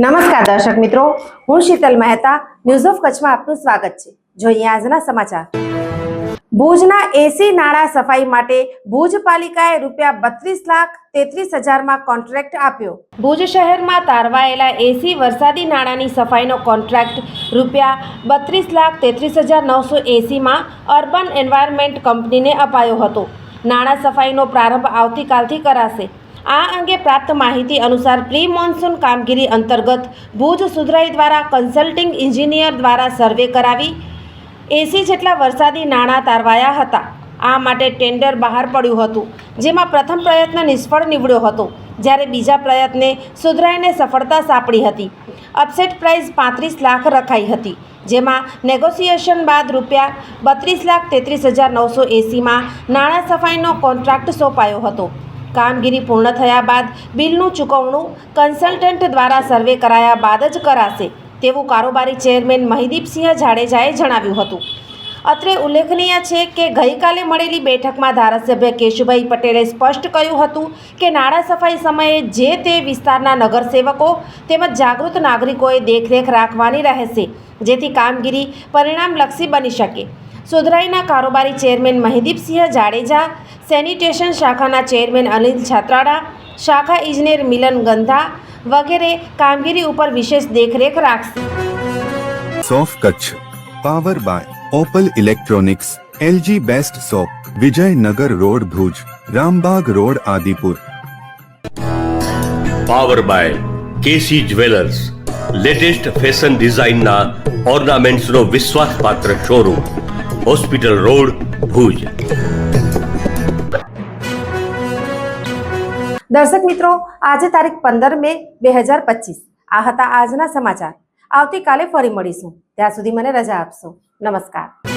નમસ્કાર દર્શક મિત્રો, હું શીતલ મહેતા ન્યૂઝ ઓફ કચ્છમાં આપનું સ્વાગત છે. જોઈએ આજના સમાચાર. ભુજના એસી નાળા સફાઈ માટે ભુજ પાલિકાએ રૂપિયા બત્રીસ લાખ તેત્રીસ હજારમાં કોન્ટ્રાક્ટ આપ્યો. ભુજ શહેરમાં તારવાયેલા એસી વરસાદી નાણાંની સફાઈનો કોન્ટ્રાક્ટ રૂપિયા બત્રીસ લાખ તેત્રીસ હજાર નવસો એસીમાં અર્બન એન્વાયરમેન્ટ કંપનીને અપાયો હતો. નાણાં સફાઈનો પ્રારંભ આવતીકાલથી કરાશે. આ અંગે પ્રાપ્ત માહિતી અનુસાર પ્રી મોન્સૂન કામગીરી અંતર્ગત ભુજ સુધરાઈ દ્વારા કન્સલ્ટિંગ એન્જિનિયર દ્વારા સર્વે કરાવી. એસી જેટલા વરસાદી નાણાં તારવાયા હતા. આ માટે ટેન્ડર બહાર પડ્યું હતું, જેમાં પ્રથમ પ્રયત્ન નિષ્ફળ નીવડ્યો હતો, જ્યારે બીજા પ્રયત્ને સુધરાઈને સફળતા સાંપડી હતી. અપસેટ પ્રાઇસ પાંત્રીસ લાખ રખાઈ હતી, જેમાં નેગોશિએશન બાદ રૂપિયા બત્રીસ લાખ તેત્રીસ હજાર નવસો એંસીમાં નાણાં સફાઈનો કોન્ટ્રાક્ટ સોંપાયો હતો. કામગીરી પૂર્ણ થયા બાદ બિલનું ચૂકવણું કન્સલ્ટન્ટ દ્વારા સર્વે કરાયા બાદ જ કરાશે, તેવું કારોબારી ચેરમેન મહિદીપસિંહ જાડેજાએ જણાવ્યું હતું. અત્રે ઉલ્લેખનીય છે કે ગઈકાલે મળેલી બેઠકમાં ધારાસભ્ય કેશુભાઈ પટેલે સ્પષ્ટ કહ્યું હતું કે નાણાં સફાઈ સમયે જે તે વિસ્તારના નગરસેવકો તેમજ જાગૃત નાગરિકોએ દેખરેખ રાખવાની રહેશે, જેથી કામગીરી પરિણામલક્ષી બની શકે. સુધરાઈના કારોબારી ચેરમેન મહિદીપસિંહ જાડેજા સેનિટેશન શાખાના ચેરમેન અનિલ છાત્રાડા શાખા ઇજનેર મિલન ગંધા વગેરે કામગીરી ઉપર વિશેષ દેખરેખ રાખશે. સોફ Kutch power by Opal electronics LG best shop Vijaynagar road Bhuj Rambag road Adipur. Power by KC jewellers latest fashion ડિઝાઇનના ઓર્નામેન્ટ્સનો વિશ્વાસપાત્ર શોરૂમ હોસ્પિટલ રોડ ભુજ. દર્શક મિત્રો, આજે તારીખ પંદર મે બે હજાર પચીસ. આ હતા આજના સમાચાર. આવતીકાલે ફરી મળીશું. ત્યાં સુધી મને રજા આપશો. નમસ્કાર.